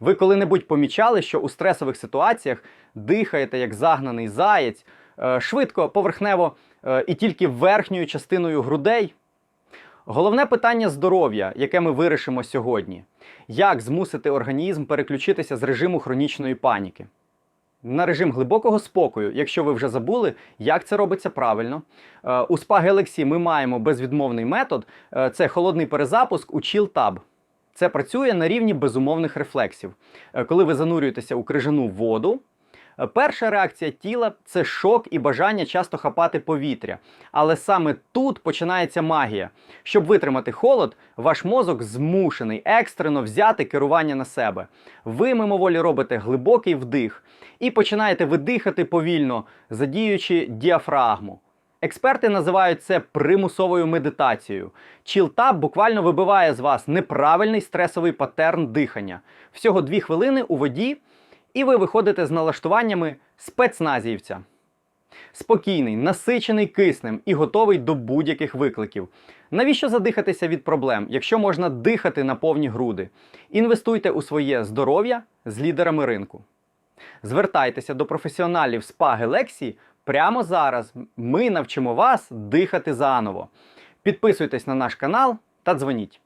Ви коли-небудь помічали, що у стресових ситуаціях дихаєте як загнаний заєць, е, швидко, поверхнево е, і тільки верхньою частиною грудей? Головне питання здоров'я, яке ми вирішимо сьогодні: як змусити організм переключитися з режиму хронічної паніки? На режим глибокого спокою, якщо ви вже забули, як це робиться правильно. Е, У Spa Galaxy ми маємо безвідмовний метод це холодний перезапуск у Chill Tab. Це працює на рівні безумовних рефлексів. Е, Коли ви занурюєтеся у крижану воду, е, перша реакція тіла це шок і бажання часто хапати повітря. Але саме тут починається магія. Щоб витримати холод, ваш мозок змушений екстрено взяти керування на себе. Ви мимоволі робите глибокий вдих і починаєте видихати повільно, задіючи діафрагму. Експерти називають це примусовою медитацією. Чілтап буквально вибиває з вас неправильний стресовий паттерн дихання. Всього дві хвилини у воді, і ви виходите з налаштуваннями спецназівця. Спокійний, насичений киснем і готовий до будь-яких викликів. Навіщо задихатися від проблем, якщо можна дихати на повні груди? Інвестуйте у своє здоров'я з лідерами ринку. Звертайтеся до професіоналів СПА Гелексії прямо зараз. Ми навчимо вас дихати заново. Підписуйтесь на наш канал та дзвоніть.